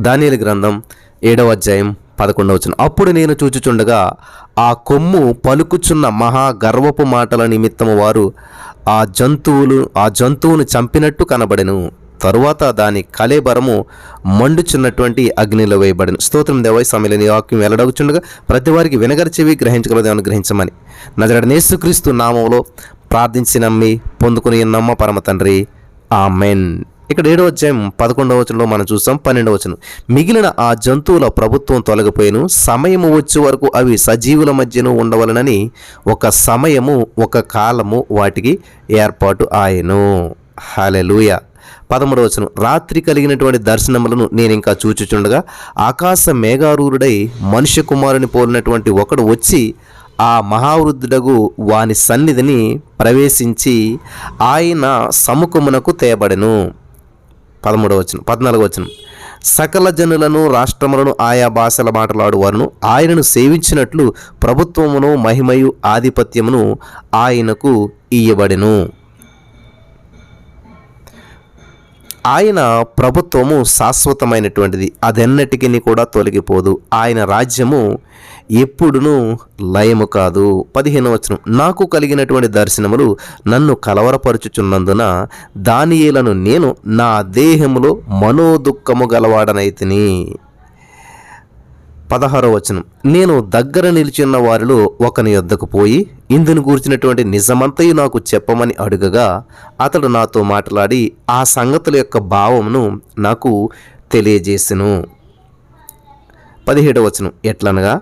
దానియలు గ్రంథం ఏడవ అధ్యాయం పదకొండవ వచ్చిన అప్పుడు నేను చూచుచుండగా ఆ కొమ్ము పలుకుచున్న మహా గర్వపు మాటల నిమిత్తము వారు ఆ జంతువులు ఆ జంతువును చంపినట్టు కనబడెను. తరువాత దాని కలేబరము మండుచున్నటువంటి అగ్నిలో వేయబడిన. స్తోత్రం దేవై సమయలేని వాక్యం వెల్లడగుచుండగా ప్రతి వారికి వినగరచెవి గ్రహించగలదేమని గ్రహించమని. నజరడ నేసుక్రీస్తు నామంలో ప్రార్థించి నమ్మి పొందుకుని నమ్మ పరమ తండ్రి. ఆ మెన్ ఇక్కడ ఏడవ అధ్యాయం పదకొండవ వచనంలో మనం చూస్తాం పన్నెండవ వచనం. మిగిలిన ఆ జంతువుల ప్రభుత్వం తొలగిపోయిను సమయము వచ్చే వరకు అవి సజీవుల మధ్యను ఉండవలనని ఒక సమయము ఒక కాలము వాటికి ఏర్పాటు ఆయను. హాలెలూయ పదమూడవ వచనం. రాత్రి కలిగినటువంటి దర్శనములను నేను ఇంకా చూచుచుండగా ఆకాశ మేఘారూరుడై మనుష్య కుమారుని పోలినటువంటి ఒకడు వచ్చి ఆ మహావృద్ధుడగు వాని సన్నిధిని ప్రవేశించి ఆయన సముఖమునకు తేబడెను. పదమూడవ వచ్చిన పద్నాలుగవ వచ్చిన సకల జనులను రాష్ట్రములను ఆయా భాషల మాట్లాడు వారును ఆయనను సేవించినట్లు ప్రభుత్వమును మహిమయు ఆధిపత్యమును ఆయనకు ఇయ్యబడెను. ఆయన ప్రభుత్వము శాశ్వతమైనటువంటిది అదెన్నటికీ కూడా తొలగిపోదు. ఆయన రాజ్యము ఎప్పుడునూ లయము కాదు. పదిహేను వచనం. నాకు కలిగినటువంటి దర్శనములు నన్ను కలవరపరుచుచున్నందున దానియేలను నేను నా దేహములో మనోదుఖము గలవాడనైతిని. పదహారో వచనం. నేను దగ్గర నిలిచిన వారిలో ఒకని యొద్దకు పోయి ఇందును గూర్చినటువంటి నిజమంతయు నాకు చెప్పమని అడుగగా అతడు నాతో మాట్లాడి ఆ సంగతుల యొక్క భావమును నాకు తెలియజేసెను. పదిహేడవ వచనం. ఎట్లనగా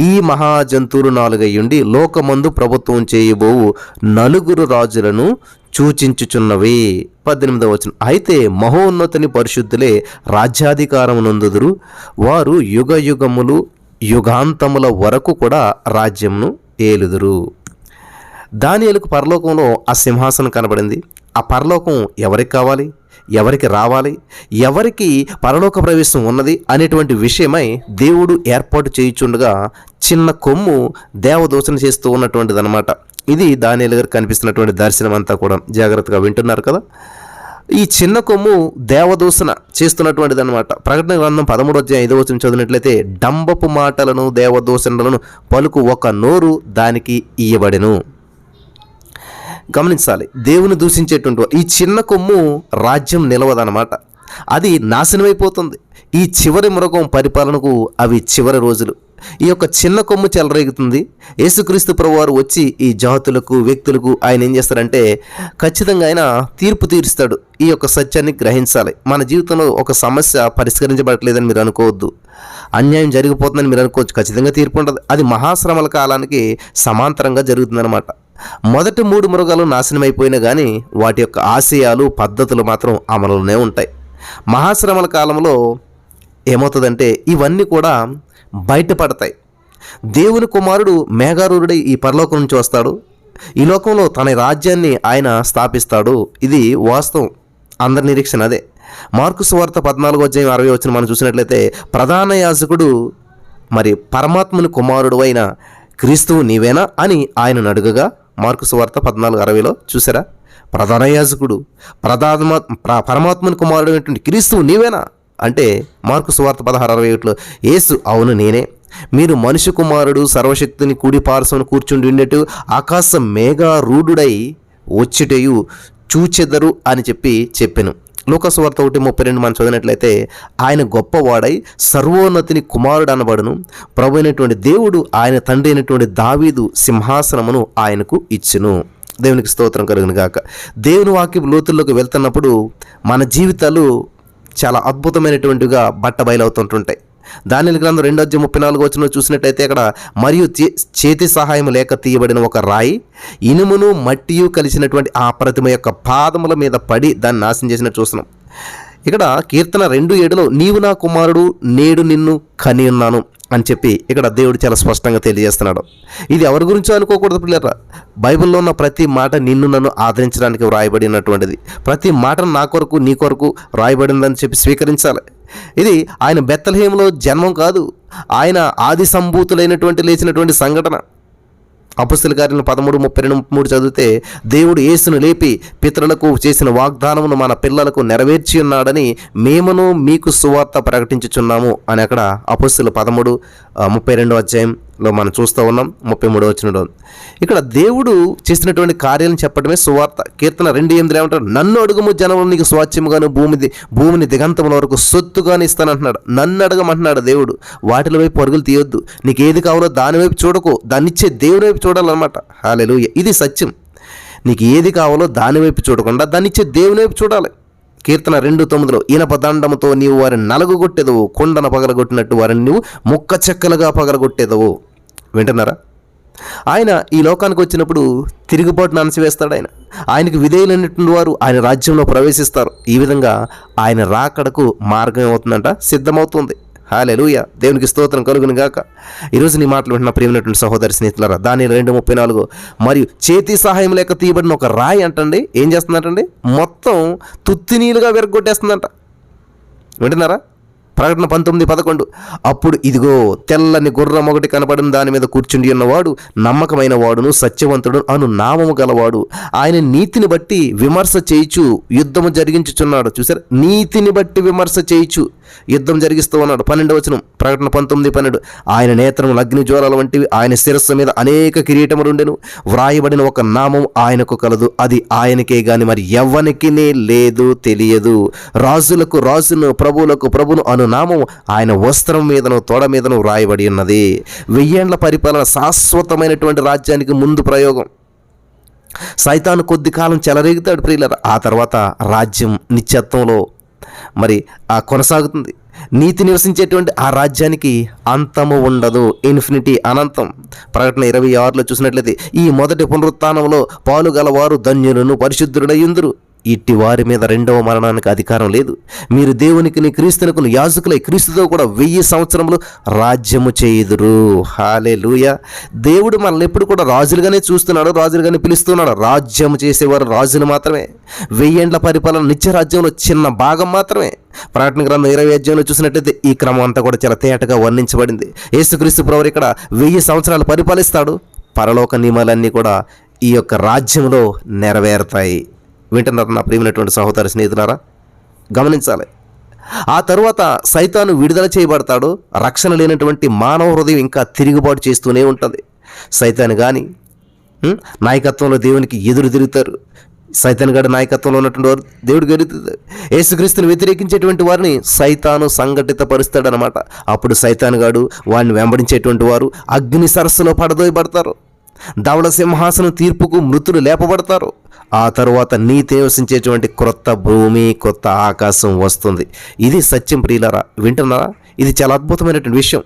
ఈ మహాజంతువులు నాలుగయ్యుండి లోకమందు ప్రభుత్వం చేయబోవు నలుగురు రాజులను సూచించుచున్నవి. పద్దెనిమిదవ వచనం. అయితే మహోన్నతుని పరిశుద్ధులే రాజ్యాధికారం నందుదురు వారు యుగ యుగములు యుగాంతముల వరకు కూడా రాజ్యంను ఏలుదురు. దానిలకు పరలోకంలో ఆ సింహాసనం కనబడింది. ఆ పరలోకం ఎవరికి కావాలి? ఎవరికి రావాలి ఎవరికి పరలోక ప్రవేశం ఉన్నది అనేటువంటి విషయమై దేవుడు ఏర్పాటు చేయుచుండగా చిన్న కొమ్ము దేవదోషణ చేస్తూ ఉన్నటువంటిది అనమాట ఇది దానియలు గారు కనిపిస్తున్నటువంటి దర్శనం అంతా కూడా. జాగ్రత్తగా వింటున్నారు కదా? ఈ చిన్న కొమ్ము దేవదూషణ చేస్తున్నటువంటిది అనమాట ప్రకటన గ్రంథం పదమూడు అధ్యాయం ఐదో వచ్చిన చదివినట్లయితే డంబపు మాటలను దేవదూషణలను పలుకు ఒక నోరు దానికి ఇయ్యబడెను. గమనించాలి. దేవుని దూషించేటువంటి ఈ చిన్న కొమ్ము రాజ్యం నిలవదనమాట అది నాశనమైపోతుంది. ఈ చివరి మృగం పరిపాలనకు అవి చివరి రోజులు. ఈ యొక్క చిన్న కొమ్ము చెలరేగుతుంది. యేసుక్రీస్తు ప్రభువారు వచ్చి ఈ జాతులకు వ్యక్తులకు ఆయన ఏం చేస్తారంటే ఖచ్చితంగా ఆయన తీర్పు తీరుస్తాడు. ఈ యొక్క సత్యాన్ని గ్రహించాలి. మన జీవితంలో ఒక సమస్య పరిష్కరించబడట్లేదని మీరు అనుకోవద్దు. అన్యాయం జరిగిపోతుందని మీరు అనుకోవచ్చు. ఖచ్చితంగా తీర్పు ఉంటుంది. అది మహాశ్రమల కాలానికి సమాంతరంగా జరుగుతుందన్నమాట. మొదటి మూడు మృగాలు నాశనమైపోయినా కానీ వాటి యొక్క ఆశయాలు పద్ధతులు మాత్రం అమలులోనే ఉంటాయి. మహాశ్రమల కాలంలో ఏమవుతుందంటే ఇవన్నీ కూడా బయటపడతాయి. దేవుని కుమారుడు మేఘారూరుడై ఈ పరలోకం నుంచి వస్తాడు. ఈ లోకంలో తన రాజ్యాన్ని ఆయన స్థాపిస్తాడు. ఇది వాస్తవం. అందరి నిరీక్షణ అదే. మార్కు సువార్త పద్నాలుగు అధ్యాయం అరవై వచ్చిన మనం చూసినట్లయితే ప్రధాన యాజకుడు మరి పరమాత్ముని కుమారుడు అయిన క్రీస్తువు నీవేనా అని ఆయనను అడుగగా మార్కు సువార్త పద్నాలుగు అరవైలో చూసారా ప్రధాన యాజకుడు ప్రధాన ప్ర- పరమాత్ముని కుమారుడు అయినటువంటి క్రీస్తువు నీవేనా? అంటే మార్కు సువార్త పదహారు అరవై ఒకటిలో ఏసు అవును నేనే. మీరు మనిషి కుమారుడు సర్వశక్తిని కూడి పార్శ్వను కూర్చుండి ఉండేటు ఆకాశ మేఘారూఢుడై వచ్చేటయు చూచెదరు అని చెప్పి చెప్పాను. లోకస్వార్త ఒకటి ముప్పై రెండు మనం చదివినట్లయితే ఆయన గొప్పవాడై సర్వోన్నతిని కుమారుడు అనబడును. ప్రభు అయినటువంటి దేవుడు ఆయన తండ్రి అయినటువంటి దావీదు సింహాసనమును ఆయనకు ఇచ్చును. దేవునికి స్తోత్రం కలుగును గాక. దేవుని వాక్యం లోతుల్లోకి వెళ్తున్నప్పుడు మన జీవితాలు చాలా అద్భుతమైనటువంటిగా బట్ట బయలవుతుంటుంటాయి. దానిల గ్రంథం రెండో అధ్యాయం ముప్పై నాలుగు వచ్చిన చూసినట్టయితే అక్కడ మరియు చే- చేతి సహాయం లేక తీయబడిన ఒక రాయి ఇనుమును మట్టియు కలిసినటువంటి ఆ ప్రతిమ యొక్క పాదముల మీద పడి దాన్ని నాశనం చేసినట్టు చూస్తున్నాం. ఇక్కడ కీర్తన రెండు ఏడులో నీవు నా కుమారుడు నేడు నిన్ను కని ఉన్నాను అని చెప్పి ఇక్కడ దేవుడు చాలా స్పష్టంగా తెలియజేస్తున్నాడు. ఇది ఎవరి గురించో అనుకోకూడదు పిల్లరా. బైబిల్లో ఉన్న ప్రతి మాట నిన్ను నన్ను ఆదరించడానికి వ్రాయబడినటువంటిది. ప్రతి మాట నా కొరకు నీ కొరకు వ్రాయబడిందని చెప్పి స్వీకరించాలి. ఇది ఆయన బెత్తలహేములో జన్మం కాదు. ఆయన ఆది సంభూతులైనటువంటి లేచినటువంటి సంఘటన. అపుస్తుల కార్యం పదమూడు ముప్పై రెండు మూడు చదివితే దేవుడు యేసును లేపి పితరులకు చేసిన వాగ్దానమును మన పిల్లలకు నెరవేర్చి ఉన్నాడని మేమును మీకు సువార్త ప్రకటించుచున్నాము అని అక్కడ అపుస్తులు పదమూడు ముప్పై ముప్పై రెండో లో మనం చూస్తూ ఉన్నాం. ముప్పై మూడో వచ్చిన ఇక్కడ దేవుడు చేసినటువంటి కార్యాలను చెప్పడమే సువార్త. కీర్తన రెండు ఎనిమిది ఏమంటారు? నన్ను అడుగుము జనములు నీకు స్వాచ్యముగాను భూమి భూమిని దిగంతముల వరకు సొత్తుగానే ఇస్తానంటున్నాడు. నన్ను అడగమంటున్నాడు దేవుడు. వాటిల వైపు పరుగులు తీయొద్దు. నీకు ఏది కావాలో దాని వైపు చూడకు. దాన్ని ఇచ్చే దేవుని వైపు చూడాలన్నమాట. హాలెలూయ ఇది సత్యం. నీకు ఏది కావాలో దాని వైపు చూడకుండా దాన్ని ఇచ్చే దేవుని వైపు చూడాలి. కీర్తన రెండు తొమ్మిదిలో ఇనపదండముతో నీవు వారిని నలగొట్టేదవు కొండను పగలగొట్టినట్టు వారిని నువ్వు ముక్క చెక్కలుగా పగలగొట్టేదవు. వింటున్నారా? ఆయన ఈ లోకానికి వచ్చినప్పుడు తిరుగుబాటును అణచివేస్తాడు ఆయన. ఆయనకు విధేయులైనటువంటి వారు ఆయన రాజ్యంలో ప్రవేశిస్తారు. ఈ విధంగా ఆయన రాకడకు మార్గం అవుతుందంట సిద్ధమవుతుంది. హాలెలుయ దేవునికి స్తోత్రం కలుగును గాక. ఈరోజు నీ మాటలు వింటున్న ప్రేమైనటువంటి సహోదరి స్నేహితులరా దాని రెండు ముప్పై నాలుగు. మరియు చేతి సహాయం లేక తీయబడిన ఒక రాయి అంటండి. ఏం చేస్తుందంటండి? మొత్తం తుత్తినీలుగా విరగొట్టేస్తుందంట. వింటున్నారా? ప్రకటన పంతొమ్మిది పదకొండు. అప్పుడు ఇదిగో తెల్లని గుర్రం ఒకటి కనపడిన దాని మీద కూర్చుండి ఉన్నవాడు నమ్మకమైన వాడును సత్యవంతుడు అను నామము గలవాడు. ఆయన నీతిని బట్టి విమర్శ చేయిచు యుద్ధము జరిగించుచున్నాడు. చూసారు? నీతిని బట్టి విమర్శ చేయిచు యుద్ధం జరిగిస్తూ ఉన్నాడు. పన్నెండు వచనం ప్రకటన పంతొమ్మిది పన్నెండు. ఆయన నేత్రములు లగ్ని జ్వాలల వంటివి ఆయన శిరస్సు మీద అనేక కిరీటములుండెను వ్రాయబడిన ఒక నామం ఆయనకు కలదు. అది ఆయనకే గాని మరి ఎవ్వనికినే లేదు తెలియదు. రాజులకు రాజును ప్రభువులకు ప్రభును అను నామం ఆయన వస్త్రం మీదను తోడ మీదను వ్రాయబడి ఉన్నది. వెయ్యేండ్ల పరిపాలన శాశ్వతమైనటువంటి రాజ్యానికి ముందు ప్రయోగం. సైతాను కొద్ది కాలం చెలరేగుతాడు ప్రియులర్. ఆ తర్వాత రాజ్యం నిత్యత్వంలో మరి ఆ కొనసాగుతుంది. నీతి నివసించేటువంటి ఆ రాజ్యానికి అంతము ఉండదు. ఇన్ఫినిటీ అనంతం. ప్రకటన ఇరవై ఆరులో చూసినట్లయితే ఈ మొదటి పునరుత్నంలో పాలుగలవారు ధన్యులను పరిశుద్ధుడయ్యుందురు ఇట్టి వారి మీద రెండవ మరణానికి అధికారం లేదు. మీరు దేవునికి క్రీస్తునకు యాజకులై క్రీస్తుతో కూడా వెయ్యి సంవత్సరములు రాజ్యము చేయుదురు. హాలే లూయ దేవుడు మనల్ని ఎప్పుడు కూడా రాజులుగానే చూస్తున్నాడు రాజులుగానే పిలుస్తున్నాడు. రాజ్యం చేసేవారు రాజులు మాత్రమే. వెయ్యేండ్ల పరిపాలన నిత్య రాజ్యంలో చిన్న భాగం మాత్రమే. ప్రకటన గ్రంథం ఇరవై అధ్యాయంలో చూసినట్లయితే ఈ క్రమం అంతా కూడా చాలా తేటగా వర్ణించబడింది. యేసుక్రీస్తు ప్రవర్ ఇక్కడ వెయ్యి సంవత్సరాలు పరిపాలిస్తాడు. పరలోక నియమాలన్నీ కూడా ఈ యొక్క రాజ్యంలో నెరవేరుతాయి. వింటున్నారు నా ప్రియమైనటువంటి సహోదర స్నేహితులారా గమనించాలి. ఆ తరువాత సైతాను విడుదల చేయబడతాడు రక్షణ లేనటువంటి మానవ హృదయం ఇంకా తిరుగుబాటు చేస్తూనే ఉంటుంది. సైతాను కానీ నాయకత్వంలో దేవునికి ఎదురు తిరుగుతారు. సైతాన్ గడి నాయకత్వంలో ఉన్నటువంటి వారు దేవుడికి ఎదురుతారు యేసుక్రీస్తుని వ్యతిరేకించేటువంటి వారిని సైతాను సంఘటిత పరుస్తాడనమాట అప్పుడు సైతాన్ గాడు వారిని వెంబడించేటువంటి వారు అగ్ని సరస్సులో పడదోయబడతారు. ధవళ సింహాసనం తీర్పుకు మృతులు లేపబడతారు. ఆ తరువాత నీతి నివసించేటువంటి క్రొత్త భూమి కొత్త ఆకాశం వస్తుంది. ఇది సత్యం ప్రియులరా వింటున్నారా? ఇది చాలా అద్భుతమైనటువంటి విషయం.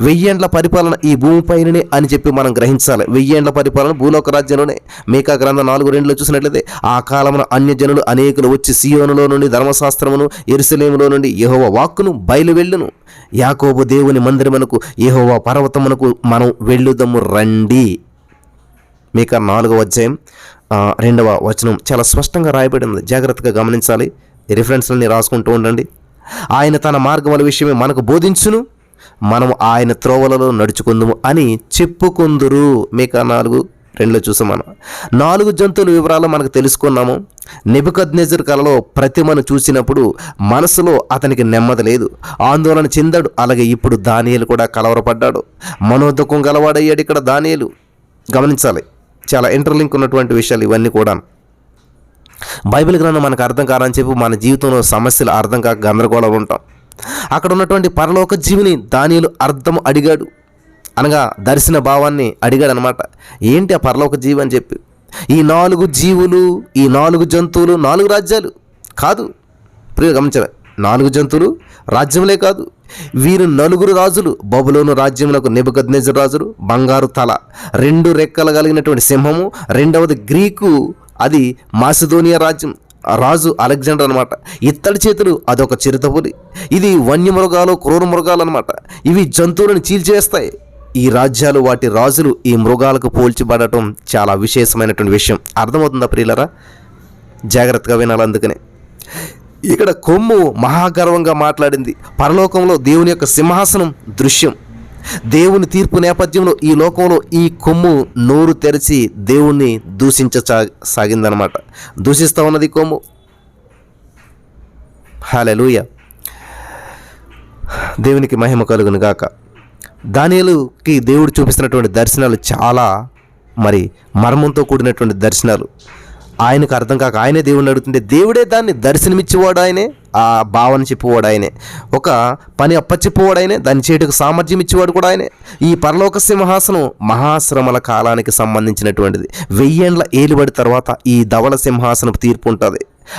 వెయ్యేండ్ల పరిపాలన ఈ భూమిపైననే అని చెప్పి మనం గ్రహించాలి. వెయ్యేండ్ల పరిపాలన భూలోక రాజ్యంలోనే. మేకా గ్రంథం నాలుగు రెండులో చూసినట్లయితే ఆ కాలమున అన్యజనులు అనేకులు వచ్చి సియోనులో నుండి ధర్మశాస్త్రమును ఎరుసలేములో నుండి యహోవ వాక్కును బయలువెళ్ళును. యాకోబు దేవుని మందిరమునకు యహోవ పర్వతమునకు మనం వెళ్ళుదము రండి. మీక నాలుగవ అధ్యాయం. రెండవ వచనం చాలా స్పష్టంగా రాయబడి ఉంది జాగ్రత్తగా గమనించాలి. రిఫరెన్స్లన్నీ రిఫరెన్స్లని రాసుకుంటూ ఉండండి. ఆయన తన మార్గముల విషయమే మనకు బోధించును. మనం ఆయన త్రోవలలో నడుచుకుందుము అని చెప్పుకుందురు. మీక నాలుగు రెండులో చూసాం మనం నాలుగు జంతువుల వివరాలు మనకు తెలుసుకున్నాము. నెబుకద్నెజర్ కలలో ప్రతిమను చూసినప్పుడు మనసులో అతనికి నెమ్మది లేదు. ఆందోళన చెందాడు. అలాగే ఇప్పుడు దానియలు కూడా కలవరపడ్డాడు. మనోదుఖం గలవాడయ్యాడు ఇక్కడ దానియలు. గమనించాలి. చాలా ఇంటర్లింక్ ఉన్నటువంటి విషయాలు ఇవన్నీ కూడా బైబిల్ గ్రంథం మనకు అర్థం కాదని చెప్పి మన జీవితంలో సమస్యలు అర్థం కాక గందరగోళం ఉంటాం. అక్కడ ఉన్నటువంటి పరలోక జీవిని దానిలు అర్థం అడిగాడు. అనగా దర్శన భావాన్ని అడిగాడు అనమాట ఏంటి ఆ పరలోక జీవి అని చెప్పి? ఈ నాలుగు జీవులు ఈ నాలుగు జంతువులు నాలుగు రాజ్యాలు కాదు. ప్రియ గమనించాలి నాలుగు జంతువులు రాజ్యములే కాదు. వీరు నలుగురు రాజులు బబులోను రాజ్యములకు నిబద్నేజ రాజులు బంగారు తల రెండు రెక్కలు కలిగినటువంటి సింహము రెండవది గ్రీకు అది మాసిదోనియా రాజ్యం రాజు అలెగ్జాండర్ అనమాట ఇత్తడి చేతులు అదొక చిరుతపులి ఇది వన్యమృగాలు క్రూర మృగాలు అనమాట ఇవి జంతువులను చీల్చేస్తాయి. ఈ రాజ్యాలు వాటి రాజులు ఈ మృగాలకు పోల్చిబడటం చాలా విశేషమైనటువంటి విషయం. అర్థమవుతుందా ప్రియులరా? జాగ్రత్తగా వినాలి అందుకనే. ఇక్కడ కొమ్ము మహాగర్వంగా మాట్లాడింది. పరలోకంలో దేవుని యొక్క సింహాసనం దృశ్యం. దేవుని తీర్పు నేపథ్యంలో ఈ లోకంలో ఈ కొమ్ము నోరు తెరిచి దేవుణ్ణి దూషించ సాగిందనమాట దూషిస్తూ ఉన్నది కొమ్ము. హాలెలూయ దేవునికి మహిమ కలుగును గాక. దానియలుకి దేవుడు చూపిస్తున్నటువంటి దర్శనాలు చాలా మరి మర్మంతో కూడినటువంటి దర్శనాలు. ఆయనకు అర్థం కాక ఆయనే దేవుడిని అడుగుతుంటే దేవుడే దాన్ని దర్శనమిచ్చేవాడు ఆయనే ఆ భావన చెప్పేవాడు ఆయనే. ఒక పని అప్పచెప్పేవాడు ఆయనే దాన్ని చేయటకు సామర్థ్యం ఇచ్చేవాడు కూడా ఆయనే. ఈ పరలోక సింహాసనం మహాశ్రమల కాలానికి సంబంధించినటువంటిది. వెయ్యేండ్ల ఏలుబడి తర్వాత ఈ ధవల సింహాసనం తీర్పు ఉంటుంది.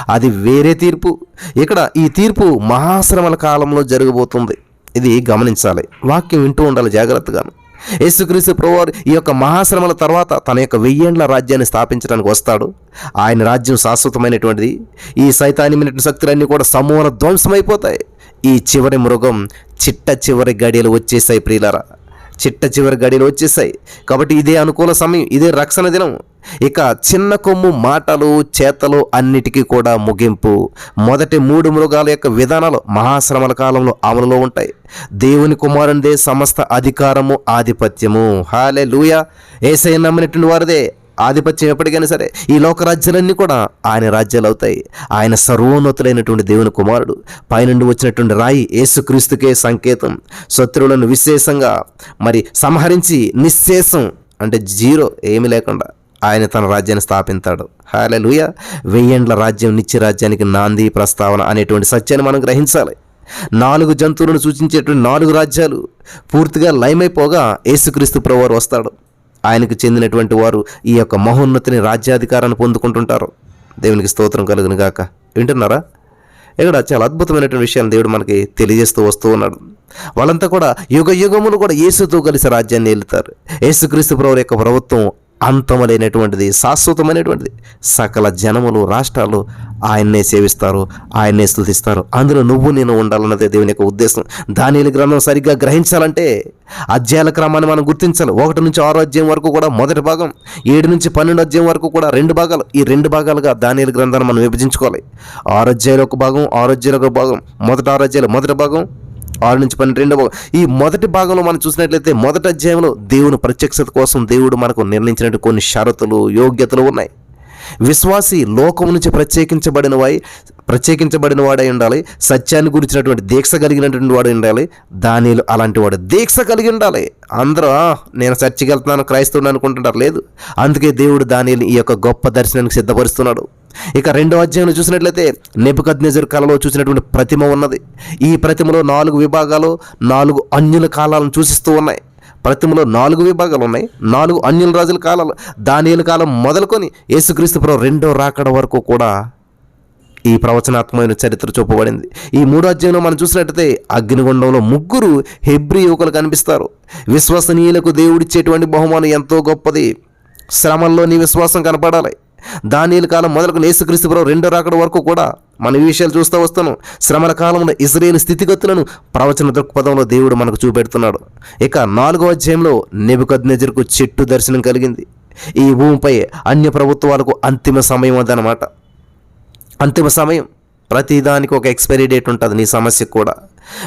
అది వేరే తీర్పు. ఇక్కడ ఈ తీర్పు మహాశ్రమల కాలంలో జరగబోతుంది. ఇది గమనించాలి. వాక్యం వింటూ ఉండాలి జాగ్రత్తగాను. యేసుక్రీస్తు ప్రభువారు ఈ యొక్క మహాశ్రమల తర్వాత తన యొక్క వెయ్యేండ్ల రాజ్యాన్ని స్థాపించడానికి వస్తాడు. ఆయన రాజ్యం శాశ్వతమైనటువంటిది. ఈ సైతాన్యమైనటువంటి శక్తులన్నీ కూడా సమూల ధ్వంసమైపోతాయి. ఈ చివరి మృగం చిట్ట చివరి గడియలు వచ్చేసాయి ప్రియులరా. చిట్ట చివరి గడిలు వచ్చేసాయి. కాబట్టి ఇదే అనుకూల సమయం ఇదే రక్షణ దినం. ఇక చిన్న కొమ్ము మాటలు చేతలు అన్నిటికీ కూడా ముగింపు. మొదటి మూడు మృగాల యొక్క విధానాలు మహాశ్రమల కాలంలో అమలులో ఉంటాయి. దేవుని కుమారునిదే సమస్త అధికారము ఆధిపత్యము. హాలే లూయ ఏసై నమ్మినటువంటి వారిదే. ఆధిపత్యం ఎప్పటికైనా సరే ఈ లోక రాజ్యాలన్నీ కూడా ఆయన రాజ్యాలు అవుతాయి. ఆయన సర్వోన్నతులైనటువంటి దేవుని కుమారుడు పైనుండి వచ్చినటువంటి రాయి యేసుక్రీస్తుకే సంకేతం. శత్రువులను విశేషంగా మరి సంహరించి నిశ్శేషం అంటే జీరో ఏమీ లేకుండా ఆయన తన రాజ్యాన్ని స్థాపించాడు. హాలే లూయ వెయ్యండ్ల రాజ్యం నిత్య రాజ్యానికి నాంది ప్రస్తావన అనేటువంటి సత్యాన్ని మనం గ్రహించాలి. నాలుగు జంతువులను సూచించేటువంటి నాలుగు రాజ్యాలు పూర్తిగా లయమైపోగా యేసుక్రీస్తు ప్రభువారు వస్తాడు. ఆయనకు చెందినటువంటి వారు ఈ యొక్క మహోన్నతిని రాజ్యాధికారాన్ని పొందుకుంటుంటారు. దేవునికి స్తోత్రం కలుగును గాక. వింటున్నారా? ఇక్కడ చాలా అద్భుతమైనటువంటి విషయాన్ని దేవుడు మనకి తెలియజేస్తూ వస్తూ ఉన్నాడు. వాళ్ళంతా కూడా యుగ యుగములు కూడా యేసుతో కలిసి రాజ్యాన్ని వెళ్తారు యేసుక్రీస్తు ప్రభు యొక్క ప్రభుత్వం అంతమలేనటువంటిది శాశ్వతమైనటువంటిది. సకల జనములు రాష్ట్రాలు ఆయన్నే సేవిస్తారు ఆయన్నే స్థుతిస్తారు. అందులో నువ్వు నేను ఉండాలన్నదే దేవుని యొక్క ఉద్దేశం. దానిని గ్రంథం సరిగ్గా గ్రహించాలంటే అధ్యాయాల క్రమాన్ని మనం గుర్తించాలి. ఒకటి నుంచి ఆరో అధ్యాయం వరకు కూడా మొదటి భాగం ఏడు నుంచి పన్నెండు అధ్యాయం వరకు కూడా రెండు భాగాలు. ఈ రెండు భాగాలుగా దానిల గ్రంథాన్ని మనం విభజించుకోవాలి. ఆరోధ్యాయులు ఒక భాగం ఆరు ఒక భాగం మొదటి ఆరు మొదటి భాగం ఆరు నుంచి పన్నెండు ఈ మొదటి భాగంలో మనం చూసినట్లయితే మొదటి అధ్యాయంలో దేవుని ప్రత్యక్షత కోసం దేవుడు మనకు నిర్ణయించినట్టు కొన్ని షరతులు యోగ్యతలు ఉన్నాయి. విశ్వాసి లోకం నుంచి ప్రత్యేకించబడిన వై ప్రత్యేకించబడిన వాడై ఉండాలి సత్యాన్ని గురించినటువంటి దీక్ష కలిగినటువంటి వాడు ఉండాలి దానిలో అలాంటి వాడు దీక్ష కలిగి ఉండాలి. అందరూ నేను చర్చికి వెళ్తున్నాను క్రైస్తవుని అనుకుంటున్నారు. లేదు. అందుకే దేవుడు దానిని ఈ యొక్క గొప్ప దర్శనానికి సిద్ధపరుస్తున్నాడు. ఇక రెండో అధ్యాయంలో చూసినట్లయితే నెబుకద్నెజర్ కళలో చూసినటువంటి ప్రతిమ ఉన్నది. ఈ ప్రతిమలో నాలుగు విభాగాలు నాలుగు అన్యుల కాలాలను సూచిస్తూ ఉన్నాయి. ప్రతిమలో నాలుగు విభాగాలు ఉన్నాయి. నాలుగు అన్యుల రాజుల కాలాలు దానియుల కాలం మొదలుకొని యేసుక్రీస్తు ప్రభు రెండో రాకడ వరకు కూడా ఈ ప్రవచనాత్మకమైన చరిత్ర చూపబడింది. ఈ మూడో అధ్యాయంలో మనం చూసినట్టయితే అగ్నిగుండంలో ముగ్గురు హెబ్రి యువకులు కనిపిస్తారు. విశ్వసనీయులకు దేవుడిచ్చేటువంటి బహుమానం ఎంతో గొప్పది. శ్రమంలో నీ విశ్వాసం కనపడాలి. దానిల కాలం మొదలకు యేసుక్రీస్తు ప్రభు రెండో రాకడ వరకు కూడా మన ఈ విషయాలు చూస్తూ వస్తాను శ్రమల కాలంలో ఇజ్రాయేల్ స్థితిగతులను ప్రవచన దృక్పథంలో దేవుడు మనకు చూపెడుతున్నాడు. ఇక నాలుగో అధ్యాయంలో నెబుకద్నెజర్కు చెట్టు దర్శనం కలిగింది. ఈ భూమిపై అన్య ప్రభుత్వాలకు అంతిమ సమయం అదనమాట అంతిమ సమయం. ప్రతిదానికి ఒక ఎక్స్పైరీ డేట్ ఉంటుంది నీ సమస్యకు కూడా.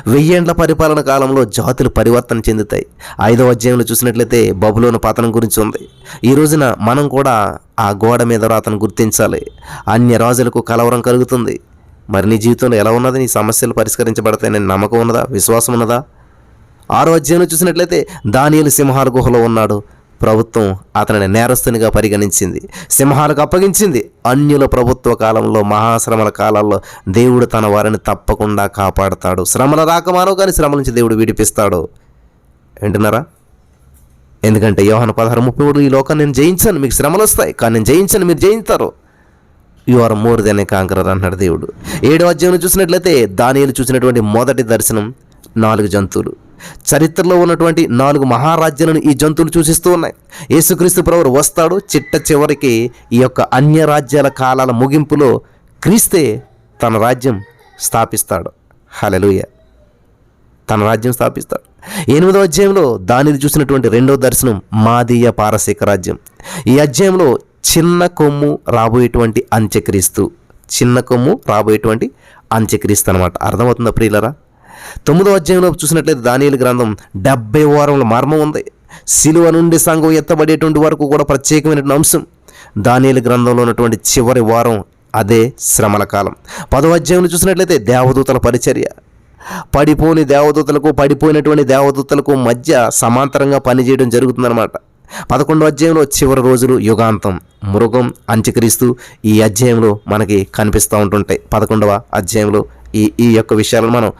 వెయ్యేండ్ల పరిపాలన కాలంలో జాతులు పరివర్తన చెందుతాయి. ఐదవ అధ్యాయంలో చూసినట్లయితే బబులోని పతనం గురించి ఉంది. ఈ రోజున మనం కూడా ఆ గోడ మీద రాతను గుర్తించాలి. అన్య రాజులకు కలవరం కలుగుతుంది. మరి నీ జీవితంలో ఎలా ఉన్నది? నీ సమస్యలు పరిష్కరించబడతాయని నమ్మకం ఉన్నదా? విశ్వాసం ఉన్నదా? ఆరో అధ్యాయంలో చూసినట్లయితే దానియలు సింహాల గుహలో ఉన్నాడు. ప్రభుత్వం అతనిని నేరస్తునిగా పరిగణించింది. సింహాలకు అప్పగించింది. అన్యుల ప్రభుత్వ కాలంలో మహాశ్రమల కాలాల్లో దేవుడు తన వారిని తప్పకుండా కాపాడతాడు. శ్రమల రాకమానో కానీ శ్రమ నుంచి దేవుడు విడిపిస్తాడు. వింటున్నారా? ఎందుకంటే యోహన పదహారు ముప్పై మూడు ఈ లోకాన్ని నేను జయించాను మీకు శ్రమలు వస్తాయి కానీ నేను జయించాను మీరు జయిస్తారు you are more than a conqueror అన్నాడు దేవుడు. ఏడో అధ్యాయంలో చూసినట్లయితే దానియలు చూసినటువంటి మొదటి దర్శనం నాలుగు జంతువులు. చరిత్రలో ఉన్నటువంటి నాలుగు మహారాజ్యాలను ఈ జంతువులు సూచిస్తూ ఉన్నాయి. యేసుక్రీస్తు ప్రభువు వస్తాడు చిట్ట చివరికి ఈ యొక్క అన్య రాజ్యాల కాలాల ముగింపులో క్రీస్తే తన రాజ్యం స్థాపిస్తాడు. హలలుయ తన రాజ్యం స్థాపిస్తాడు. ఎనిమిదో అధ్యాయంలో దానిని చూసినటువంటి రెండో దర్శనం మాదీయ పారసీక రాజ్యం. ఈ అధ్యాయంలో చిన్న కొమ్ము రాబోయేటువంటి అంత్యక్రీస్తు చిన్న కొమ్ము రాబోయేటువంటి అంత్యక్రీస్తు అనమాట అర్థమవుతుందా ప్రియులరా? తొమ్మిదో అధ్యాయంలో చూసినట్లయితే దానియలు గ్రంథం డెబ్బై వారముల మర్మం ఉంది. శిలువ నుండి సంఘం ఎత్తబడేటువంటి వరకు కూడా ప్రత్యేకమైనటువంటి అంశం. దానియలు గ్రంథంలో ఉన్నటువంటి చివరి వారం అదే శ్రమల కాలం. పదో అధ్యాయంలో చూసినట్లయితే దేవదూతల పరిచర్య. పడిపోని దేవదూతలకు పడిపోయినటువంటి దేవదూతలకు మధ్య సమాంతరంగా పనిచేయడం జరుగుతుందన్నమాట. పదకొండో అధ్యాయంలో చివరి రోజులు యుగాంతం. మృగం అంత్యక్రీస్తు ఈ అధ్యాయంలో మనకి కనిపిస్తూ ఉంటుంటాయి. పదకొండవ అధ్యాయంలో ఈ ఈ యొక్క విషయాలను మనం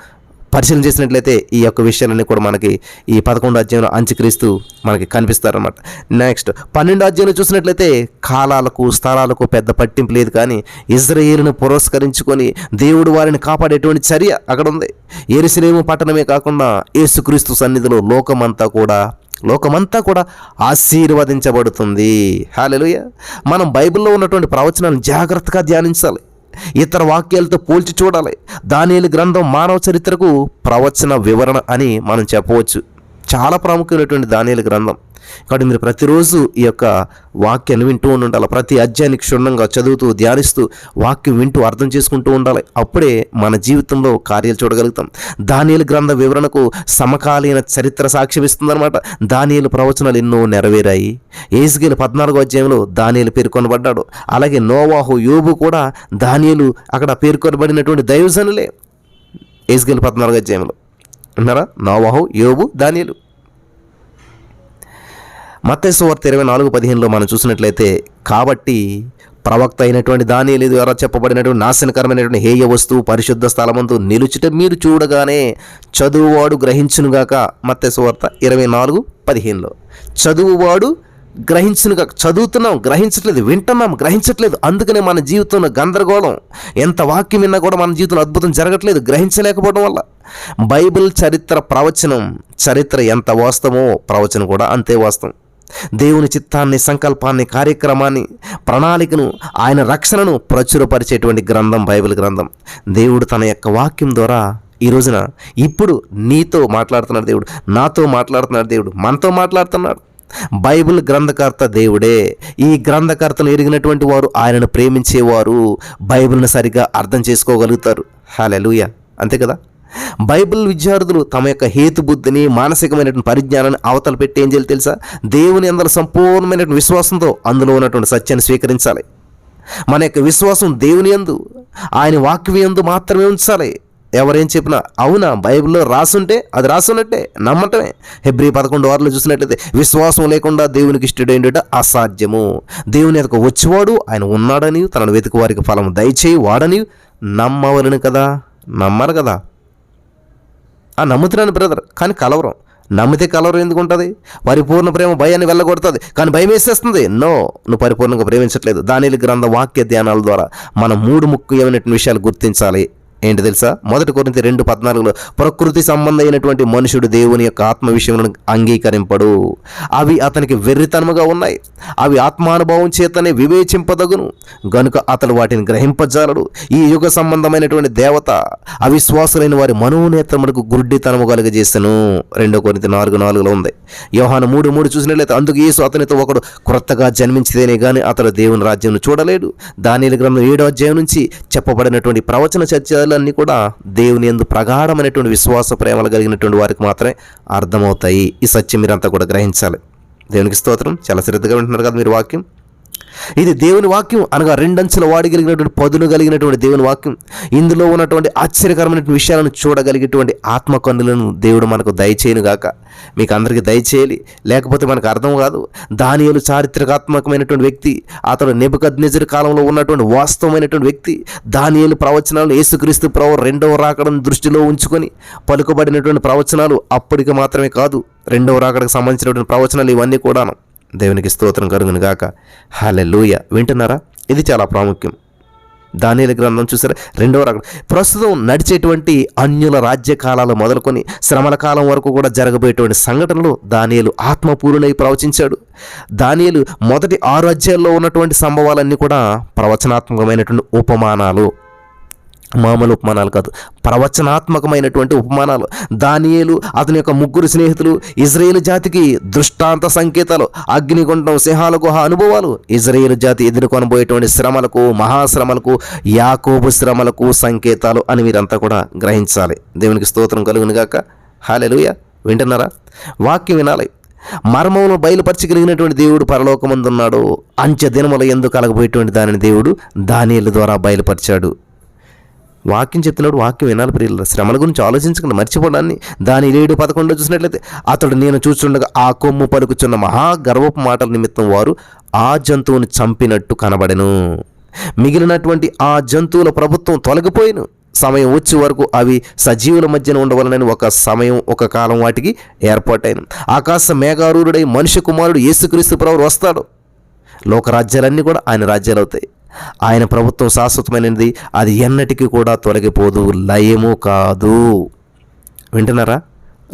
పరిశీలన చేసినట్లయితే ఈ యొక్క విషయాలన్నీ కూడా మనకి ఈ పదకొండు అధ్యాయంలో అంత్యక్రీస్తు మనకి కనిపిస్తారనమాట నెక్స్ట్ పన్నెండు అధ్యాయంలో చూసినట్లయితే కాలాలకు స్థలాలకు పెద్ద పట్టింపు లేదు కానీ ఇజ్రాయేలును పురస్కరించుకొని దేవుడు వారిని కాపాడేటువంటి చర్య అక్కడ ఉంది. ఏరుసలేము పట్టణమే కాకుండా యేసుక్రీస్తు సన్నిధిలో లోకమంతా కూడా లోకమంతా కూడా ఆశీర్వదించబడుతుంది. హాలెలుయ మనం బైబిల్లో ఉన్నటువంటి ప్రవచనాలను జాగ్రత్తగా ధ్యానించాలి. ఇతర వాక్యాలతో పోల్చి చూడాలి. దానియేలు గ్రంథం మానవ చరిత్రకు ప్రవచన వివరణ అని మనం చెప్పవచ్చు. చాలా ప్రాముఖ్యమైనటువంటి దానియేలు గ్రంథం. కాబట్టి మీరు ప్రతిరోజు ఈ యొక్క వాక్యాన్ని వింటూ ఉండాలి. ప్రతి అధ్యాయాన్ని క్షుణ్ణంగా చదువుతూ ధ్యానిస్తూ వాక్యం వింటూ అర్థం చేసుకుంటూ ఉండాలి. అప్పుడే మన జీవితంలో కార్యాలు చూడగలుగుతాం. దానియలు గ్రంథ వివరణకు సమకాలీన చరిత్ర సాక్ష్యం ఇస్తుందన్నమాట. దానియలు ప్రవచనాలు ఎన్నో నెరవేరాయి. ఏజ్గేలు పద్నాలుగో అధ్యాయంలో దానియలు పేర్కొనబడ్డాడు. అలాగే నోవాహు యోబు కూడా దానియలు అక్కడ పేర్కొనబడినటువంటి దైవజనులే. ఏజ్గేలు పద్నాలుగో అధ్యాయంలో. అన్నారా నోవాహు యోబు దానియలు. మత్తయి వార్త ఇరవై నాలుగు పదిహేనులో మనం చూసినట్లయితే కాబట్టి ప్రవక్త అయినటువంటి దాని ద్వారా చెప్పబడినటువంటి నాశనకరమైనటువంటి హేయ వస్తువు పరిశుద్ధ స్థలమందు నిలుచుట మీరు చూడగానే చదువువాడు గ్రహించునుగాక మత్తయి వార్త ఇరవై నాలుగు పదిహేనులో. చదువువాడు గ్రహించునుగా చదువుతున్నాం గ్రహించట్లేదు వింటున్నాం గ్రహించట్లేదు అందుకనే మన జీవితంలో గందరగోళం. ఎంత వాక్యం విన్నా కూడా మన జీవితంలో అద్భుతం జరగట్లేదు గ్రహించలేకపోవడం వల్ల. బైబిల్ చరిత్ర ప్రవచనం చరిత్ర ఎంత వాస్తవమో ప్రవచనం కూడా అంతే వాస్తవం. దేవుని చిత్తాన్ని సంకల్పాన్ని కార్యక్రమాన్ని ప్రణాళికను ఆయన రక్షణను ప్రచురపరిచేటువంటి గ్రంథం బైబిల్ గ్రంథం. దేవుడు తన యొక్క వాక్యం ద్వారా ఈ రోజున ఇప్పుడు నీతో మాట్లాడుతున్నాడు దేవుడు నాతో మాట్లాడుతున్నాడు దేవుడు మనతో మాట్లాడుతున్నాడు. బైబిల్ గ్రంథకర్త దేవుడే. ఈ గ్రంథకర్తను ఎరిగినటువంటి వారు ఆయనను ప్రేమించేవారు. బైబిల్ను సరిగ్గా అర్థం చేసుకోగలుగుతారు. హాలెలుయ. అంతే కదా? బైబిల్ విద్యార్థులు తమ యొక్క హేతుబుద్ధిని మానసికమైనటువంటి పరిజ్ఞానాన్ని అవతల పెట్టి ఏం చేయాలి తెలుసా? దేవుని అందరి సంపూర్ణమైనటువంటి విశ్వాసంతో అందులో ఉన్నటువంటి సత్యాన్ని స్వీకరించాలి. మన యొక్క విశ్వాసం దేవుని యందు ఆయన వాక్యం మాత్రమే ఉంచాలి. ఎవరేం చెప్పినా అవునా బైబిల్లో రాసుంటే అది రాసున్నట్టే నమ్మటమే. హెబ్రి పదకొండు వారిలో చూసినట్లయితే విశ్వాసం లేకుండా దేవునికి ఇష్టడేంట అసాధ్యము. దేవుని యొక్క వచ్చేవాడు ఆయన ఉన్నాడని తనను వెతుకు వారికి ఫలం దయచేయి వాడని నమ్మవలను కదా నమ్మరు కదా. ఆ నమ్ముతున్నాను బ్రదర్ కానీ కలవరం. నమ్మితే కలవరం ఎందుకు ఉంటుంది పరిపూర్ణ ప్రేమ భయాన్ని వెళ్ళగొడుతుంది కానీ భయం వేసేస్తుంది. నో నువ్వు పరిపూర్ణంగా ప్రేమించట్లేదు. దానిలో గ్రంథ వాక్య ధ్యానాల ద్వారా మనం మూడు ముఖ్యమైనటువంటి విషయాలు గుర్తించాలి. ఏంటి తెలుసా? మొదటి కొరింత రెండు పద్నాలుగులో ప్రకృతి సంబంధమైనటువంటి మనుషుడు దేవుని యొక్క ఆత్మ విషయంలో అంగీకరింపడు. అవి అతనికి వెర్రితనముగా ఉన్నాయి. అవి ఆత్మానుభవం చేతనే వివేచింపదగును. గనుక అతడు వాటిని గ్రహింపజాలడు. ఈ యుగ సంబంధమైనటువంటి దేవత అవిశ్వాసులైన వారి మనోనేత్రములకు గుడ్డితనము కలుగజేసను. రెండో కొరింత నాలుగు నాలుగులో ఉంది. యోహాను మూడు మూడు చూసినట్లయితే అందుకు యేసు అతనితో ఒకడు క్రొత్తగా జన్మించితేనే కానీ అతడు దేవుని రాజ్యం చూడలేడు. దాని గ్రంథం ఏడో అధ్యాయం నుంచి చెప్పబడినటువంటి ప్రవచన చర్చలన్నీ కూడా దేవుని ఎందు ప్రగాఢమైనటువంటి విశ్వాస ప్రేమలు కలిగినటువంటి వారికి మాత్రమే అర్థమవుతాయి. ఈ సత్యం మీరంతా కూడా గ్రహించాలి. దేవునికి స్తోత్రం. చాలా శ్రద్ధగా వింటున్నారు కదా మీరు వాక్యం. ఇది దేవుని వాక్యం అనగా రెండంచెల వాడి కలిగినటువంటి పదును కలిగినటువంటి దేవుని వాక్యం. ఇందులో ఉన్నటువంటి ఆశ్చర్యకరమైనటువంటి విషయాలను చూడగలిగేటువంటి ఆత్మ కన్నులను దేవుడు మనకు దయచేయను గాక మీకు అందరికీ దయచేయాలి. లేకపోతే మనకు అర్థం కాదు. దానియలు చారిత్రకాత్మకమైనటువంటి వ్యక్తి అతడు నెబద్ కాలంలో ఉన్నటువంటి వాస్తవమైనటువంటి వ్యక్తి దానియలు ప్రవచనాలు యేసుక్రీస్తు ప్రవ రెండవ రాకడం దృష్టిలో ఉంచుకొని పలుకబడినటువంటి ప్రవచనాలు అప్పటికి మాత్రమే కాదు రెండవ రాకడకు సంబంధించినటువంటి ప్రవచనాలు ఇవన్నీ కూడాను. దేవునికి స్తోత్రం కలుగును గాక. హాలెలూయ వింటున్నారా? ఇది చాలా ప్రాముఖ్యం. దానిల గ్రంథం చూసారా? రెండవ రకం ప్రస్తుతం నడిచేటువంటి అన్యుల రాజ్య కాలాలు మొదలుకొని శ్రమల కాలం వరకు కూడా జరగబోయేటువంటి సంఘటనలు దానియలు ఆత్మపూర్ణై ప్రవచించాడు. దానియలు మొదటి ఆరు అధ్యాయాల్లో ఉన్నటువంటి సంభవాలన్నీ కూడా ప్రవచనాత్మకమైనటువంటి ఉపమానాలు. మామూలు ఉపమానాలు కాదు. ప్రవచనాత్మకమైనటువంటి ఉపమానాలు. దానియేలు అతని యొక్క ముగ్గురు స్నేహితులు ఇజ్రాయేల్ జాతికి దృష్టాంత సంకేతాలు. అగ్నిగుండం సింహాల గుహ అనుభవాలు. ఇజ్రాయేల్ జాతి ఎదుర్కొనబోయేటువంటి శ్రమలకు మహాశ్రమలకు యాకోబు శ్రమలకు సంకేతాలు అని మీరంతా కూడా గ్రహించాలి. దేవునికి స్తోత్రం కలుగునుగాక. హాలెలుయ. వింటున్నారా? వాక్యం వినాలి. మర్మమును బయలుపరచగలిగినటువంటి దేవుడు పరలోకమందున్నాడు. అంచె దినముల ఎందుకు కలగబోయేటువంటి దానిని దేవుడు దానిల ద్వారా బయలుపరిచాడు. వాక్యం చెప్తున్నాడు వాక్యం వినాలి ప్రియుల శ్రమల గురించి ఆలోచించకుండా మర్చిపోవడాన్ని దాని ఏడు పదకొండు చూసినట్లయితే అతడు నేను చూస్తుండగా ఆ కొమ్ము పలుకుచున్న మహా గర్వపు మాటల నిమిత్తం వారు ఆ జంతువుని చంపినట్టు కనబడెను. మిగిలినటువంటి ఆ జంతువుల ప్రభుత్వం తొలగిపోయిను. సమయం వచ్చే వరకు అవి సజీవుల మధ్యన ఉండవలనని ఒక సమయం ఒక కాలం వాటికి ఏర్పాటైన ఆకాశ మేఘారూరుడై మనుష్య కుమారుడు యేసుక్రీస్తు ప్రవరు వస్తాడు. లోకరాజ్యాలన్నీ కూడా ఆయన రాజ్యాలు అవుతాయి ఆయన ప్రభుత్వం శాశ్వతమైనది అది ఎన్నటికీ కూడా తొలగిపోదు. లయము కాదు. వింటున్నారా?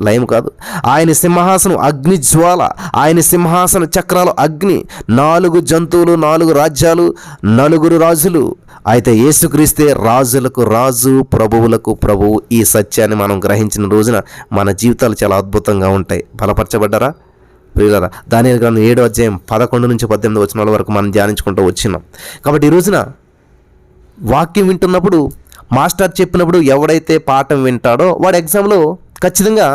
లయం కాదు. ఆయన సింహాసనం అగ్ని జ్వాల ఆయన సింహాసన చక్రాలు అగ్ని నాలుగు జంతువులు నాలుగు రాజ్యాలు నలుగురు రాజులు. అయితే యేసుక్రీస్తే రాజులకు రాజు ప్రభువులకు ప్రభువు. ఈ సత్యాన్ని మనం గ్రహించిన రోజున మన జీవితాలు చాలా అద్భుతంగా ఉంటాయి. బలపరచబడ్డారా? ప్రియులరా దాని గ్రంథం ఏడు అధ్యాయం పదకొండు నుంచి పద్దెనిమిది వచ్చిన వరకు మనం ధ్యానించుకుంటూ వచ్చినాం. కాబట్టి ఈ రోజున వాక్యం వింటున్నప్పుడు మాస్టర్ చెప్పినప్పుడు ఎవడైతే పాఠం వింటాడో వాడు ఎగ్జామ్లో ఖచ్చితంగా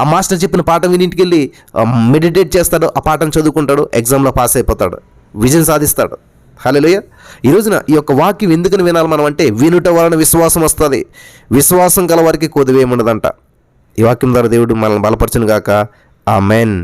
ఆ మాస్టర్ చెప్పిన పాఠం విని ఇంటికి వెళ్ళి మెడిటేట్ చేస్తాడు ఆ పాఠం చదువుకుంటాడు ఎగ్జామ్లో పాస్ అయిపోతాడు విజయం సాధిస్తాడు. హలోయ ఈ రోజున ఈ యొక్క వాక్యం ఎందుకని వినాలి మనం అంటే వినుట వలన విశ్వాసం వస్తుంది. విశ్వాసం గల వారికి కొద్దివేముండదంట ఈ వాక్యం ద్వారా దేవుడు మనల్ని బలపరచును గాక ఆ మెన్